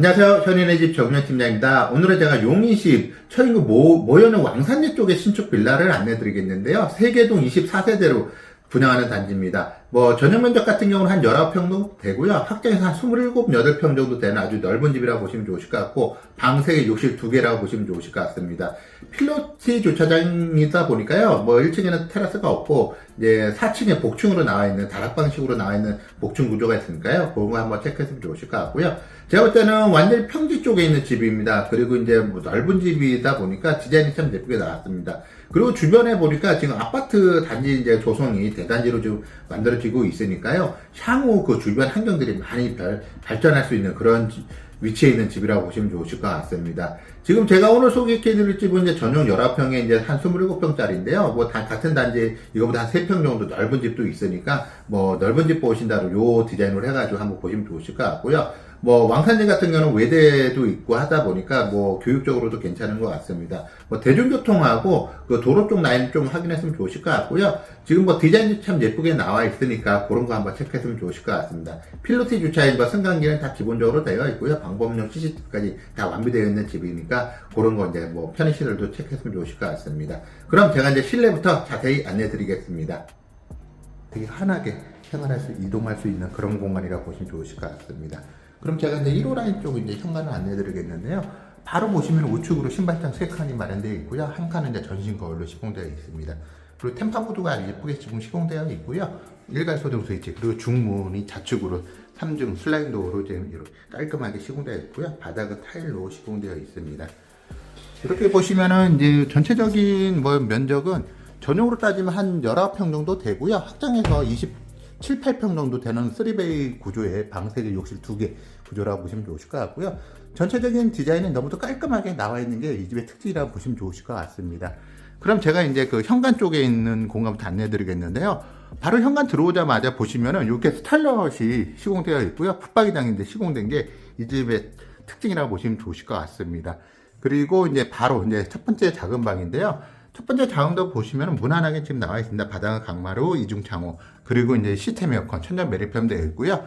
안녕하세요. 현인의 집 정현 팀장입니다. 오늘은 제가 용인시 처인구 모, 모여는 왕산리 쪽의 신축 빌라를 안내 드리겠는데요. 세계동 24세대로 분양하는 단지입니다. 뭐, 전용 면적 같은 경우는 한 19평 정도 되고요. 확장해서 한 27, 8평 정도 되는 아주 넓은 집이라고 보시면 좋으실 것 같고, 방 3개, 욕실 2개라고 보시면 좋으실 것 같습니다. 필로티 주차장이다 보니까요. 뭐, 1층에는 테라스가 없고, 이제 4층에 복층으로 나와 있는, 다락방식으로 나와 있는 복층 구조가 있으니까요. 그런 거 한번 체크했으면 좋으실 것 같고요. 제가 볼 때는 완전히 평지 쪽에 있는 집입니다. 그리고 이제 뭐 넓은 집이다 보니까 디자인이 참 예쁘게 나왔습니다. 그리고 주변에 보니까 지금 아파트 단지 이제 조성이 대단지로 지금 만들어 지고 있으니까요. 향후 그 주변 환경들이 많이 발, 발전할 수 있는 그런 지- 위치에 있는 집이라고 보시면 좋으실 것 같습니다. 지금 제가 오늘 소개해드릴 집은 이제 전용 19평에 이제 한 27평짜리인데요. 뭐 다 같은 단지 이거보다 한 3평 정도 넓은 집도 있으니까 뭐 넓은 집 보신다로 요 디자인으로 해가지고 한번 보시면 좋으실 것 같고요. 뭐 왕산지 같은 경우는 외대도 있고 하다 보니까 뭐 교육적으로도 괜찮은 것 같습니다. 뭐 대중교통하고 그 도로 쪽 라인 좀 확인했으면 좋으실 것 같고요. 지금 뭐 디자인이 참 예쁘게 나와 있으니까 그런 거 한번 체크했으면 좋으실 것 같습니다. 필로티 주차인 뭐 승강기는 다 기본적으로 되어 있고요. 방법용 CCTV까지 다 완비되어 있는 집이니까 그런 거 이제 뭐 편의 시설도 체크했으면 좋으실 것 같습니다. 그럼 제가 이제 실내부터 자세히 안내 드리겠습니다. 되게 환하게 생활할 수, 이동할 수 있는 그런 공간이라고 보시면 좋으실 것 같습니다. 그럼 제가 이제 1호 라인 쪽 이제 현관을 안내 드리겠는데요. 바로 보시면 우측으로 신발장 3칸이 마련되어 있고요. 한 칸은 이제 전신 거울로 시공되어 있습니다. 그리고 템파보드가 아주 예쁘게 지금 시공되어 있고요. 일괄 소등 스위치, 그리고 중문이 좌측으로 3중 슬라이드 도어로 이렇게 깔끔하게 시공되어 있고요. 바닥은 타일로 시공되어 있습니다. 이렇게 보시면은 이제 전체적인 뭐 면적은 전용으로 따지면 한 19평 정도 되고요. 확장해서 27, 8평 정도 되는 3베이 구조의 방 3개, 욕실 2개 구조라고 보시면 좋으실 것 같고요. 전체적인 디자인은 너무도 깔끔하게 나와 있는 게 이 집의 특징이라고 보시면 좋으실 것 같습니다. 그럼 제가 이제 그 현관 쪽에 있는 공간부터 안내 드리겠는데요. 바로 현관 들어오자마자 보시면은 이렇게 스타일럿이 시공되어 있고요. 붙박이장인데 시공된 게 이 집의 특징이라고 보시면 좋으실 것 같습니다. 그리고 이제 바로 이제 첫 번째 작은 방인데요. 첫 번째 작은도 보시면 무난하게 지금 나와 있습니다. 바닥은 강마루, 이중 창호, 그리고 이제 시스템 에어컨, 천장 매립형 되어 있고요.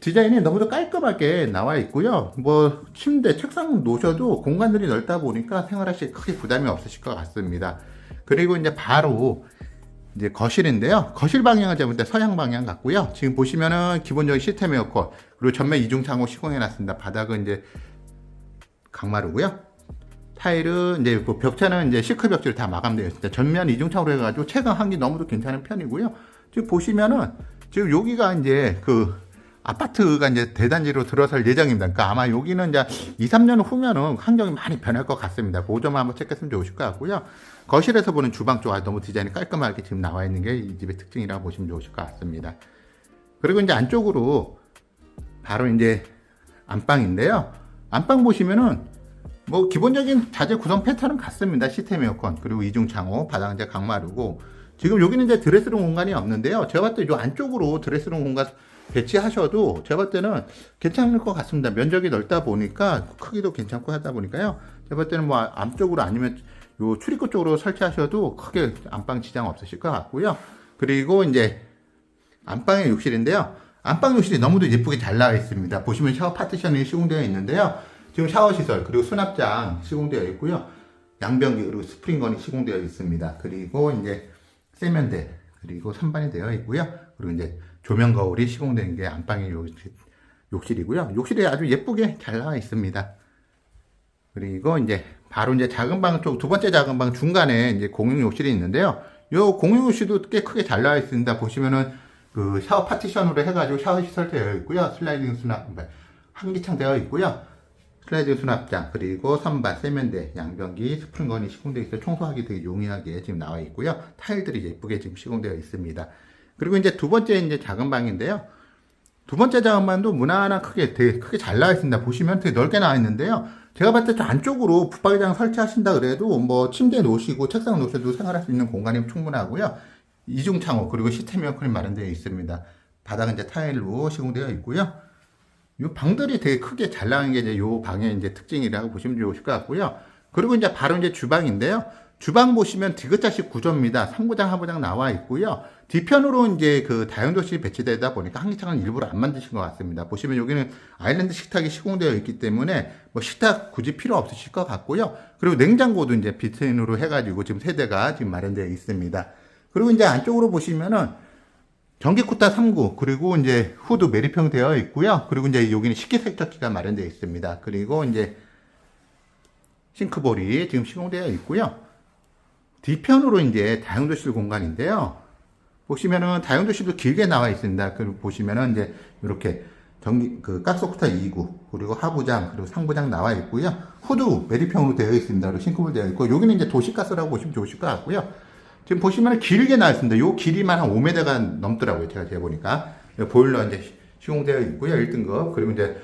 디자인이 너무도 깔끔하게 나와 있고요. 뭐 침대, 책상 놓으셔도 공간들이 넓다 보니까 생활하시기 크게 부담이 없으실 것 같습니다. 그리고 이제 바로 이제 거실인데요. 거실 방향을 잡을 때 서양 방향 같고요. 지금 보시면은 기본적인 시스템 에어컨 그리고 전면 이중 창호 시공해 놨습니다. 바닥은 이제 강마루고요. 타일은 이제 그 벽차는 이제 시크 벽지를 다 마감되어 있습니다. 전면 이중창으로 해가지고 채광 한기 너무도 괜찮은 편이고요. 지금 보시면은 지금 여기가 이제 그 아파트가 이제 대단지로 들어설 예정입니다. 그러니까 아마 여기는 이제 2, 3년 후면은 환경이 많이 변할 것 같습니다. 그 점을 한번 체크했으면 좋으실 것 같고요. 거실에서 보는 주방 쪽 아, 너무 디자인이 깔끔하게 지금 나와 있는 게 이 집의 특징이라고 보시면 좋으실 것 같습니다. 그리고 이제 안쪽으로 바로 이제 안방인데요. 안방 보시면은 뭐 기본적인 자재 구성 패턴은 같습니다. 시스템 에어컨 그리고 이중 창호 바닥 이제 강마루고 지금 여기는 이제 드레스룸 공간이 없는데요. 제가 봤을 때 이 안쪽으로 드레스룸 공간 배치하셔도 제가 봤을 때는 괜찮을 것 같습니다. 면적이 넓다 보니까 크기도 괜찮고 하다 보니까요. 제가 봤을 때는 뭐 안쪽으로 아니면 요 출입구 쪽으로 설치하셔도 크게 안방 지장 없으실 것 같고요. 그리고 이제 안방의 욕실인데요. 안방 욕실이 너무도 예쁘게 잘 나와 있습니다. 보시면 샤워 파티션이 시공되어 있는데요. 지금 샤워 시설 그리고 수납장 시공되어 있고요. 양변기 그리고 스프링건이 시공되어 있습니다. 그리고 이제 세면대 그리고 선반이 되어 있고요. 그리고 이제 조명 거울이 시공된 게 안방의 욕실, 욕실이고요. 욕실이 아주 예쁘게 잘 나와 있습니다. 그리고 이제 바로 이제 작은 방 쪽 두 번째 작은 방 중간에 이제 공용 욕실이 있는데요. 요 공용 욕실도 꽤 크게 잘 나와 있습니다. 보시면은 그 샤워 파티션으로 해가지고 샤워 시설 되어 있고요. 슬라이딩 수납 한기창 되어 있고요. 슬라이딩 수납장 그리고 선반 세면대 양변기 스프링건이 시공되어 있어 청소하기 되게 용이하게 지금 나와 있고요. 타일들이 예쁘게 지금 시공되어 있습니다. 그리고 이제 두 번째 이제 작은 방인데요. 두 번째 작업만도 무난한 크게 되게 크게 잘 나와 있습니다. 보시면 되게 넓게 나와 있는데요. 제가 봤을 때저 안쪽으로 붙박이장 설치하신다 그래도 뭐 침대 놓으시고 책상 놓으셔도 생활할 수 있는 공간이 충분하고요. 이중 창호 그리고 시스템 에어컨이 마련되어 있습니다. 바닥은 이제 타일로 시공되어 있고요. 이 방들이 되게 크게 잘 나온 게 이제 요 방의 이제 특징이라고 보시면 좋으실 것 같고요. 그리고 이제 바로 이제 주방인데요. 주방 보시면 디귿자식 구조입니다. 상부장, 하부장 나와 있고요. 뒤편으로 이제 그 다용도실이 배치되다 보니까 한기창은 일부러 안 만드신 것 같습니다. 보시면 여기는 아일랜드 식탁이 시공되어 있기 때문에 뭐 식탁 굳이 필요 없으실 것 같고요. 그리고 냉장고도 이제 비트인으로 해가지고 지금 세대가 지금 마련되어 있습니다. 그리고 이제 안쪽으로 보시면은 전기 쿠타 3구 그리고 이제 후드 매립형 되어 있고요. 그리고 이제 여기는 식기세척기가 마련되어 있습니다. 그리고 이제 싱크볼이 지금 시공되어 있고요. 뒤편으로 이제 다용도실 공간인데요. 보시면은 다용도실도 길게 나와 있습니다. 그리고 보시면은 이제 이렇게 전기 그 가스쿠타 2구 그리고 하부장 그리고 상부장 나와 있고요. 후드 매립형으로 되어 있습니다. 싱크볼 되어 있고 여기는 이제 도시가스라고 보시면 좋으실 것 같고요. 지금 보시면 길게 나와 있습니다. 요 길이만 한 5m가 넘더라고요. 제가 재보니까 보일러 이제 시공되어 있고요. 1등급 그리고 이제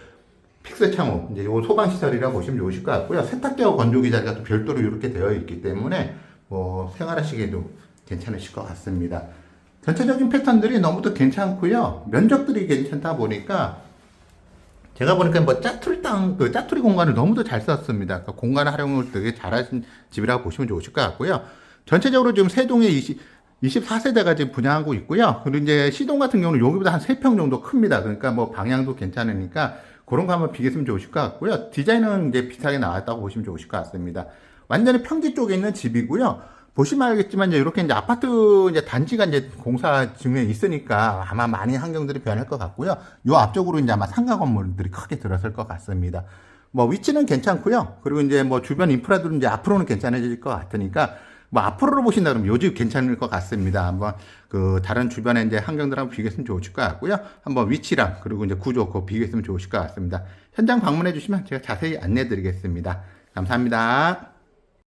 픽스 창호 이제 요 소방 시설이라고 보시면 좋으실 것 같고요. 세탁기와 건조기 자리가 또 별도로 이렇게 되어 있기 때문에 뭐 생활하시기에도 괜찮으실 것 같습니다. 전체적인 패턴들이 너무도 괜찮고요. 면적들이 괜찮다 보니까 제가 보니까 뭐 짜투리 땅, 그 짜투리 공간을 너무도 잘 썼습니다. 그러니까 공간 활용을 되게 잘하신 집이라고 보시면 좋으실 것 같고요. 전체적으로 지금 세동에 20, 24세대가 지금 분양하고 있고요. 그리고 이제 시동 같은 경우는 여기보다 한 3평 정도 큽니다. 그러니까 뭐 방향도 괜찮으니까 그런 거 한번 비교했으면 좋으실 것 같고요. 디자인은 이제 비슷하게 나왔다고 보시면 좋으실 것 같습니다. 완전히 평지 쪽에 있는 집이고요. 보시면 알겠지만 이제 이렇게 이제 아파트 이제 단지가 이제 공사 중에 있으니까 아마 많이 환경들이 변할 것 같고요. 요 앞쪽으로 이제 아마 상가 건물들이 크게 들어설 것 같습니다. 뭐 위치는 괜찮고요. 그리고 이제 뭐 주변 인프라들은 이제 앞으로는 괜찮아질 것 같으니까 뭐 앞으로로 보신다 그러면 요집 괜찮을 것 같습니다. 한번 그 다른 주변에 이제 환경들하고 비교했으면 좋으실 것 같고요. 한번 위치랑 그리고 이제 구조 그거 비교했으면 좋으실 것 같습니다. 현장 방문해 주시면 제가 자세히 안내해 드리겠습니다. 감사합니다.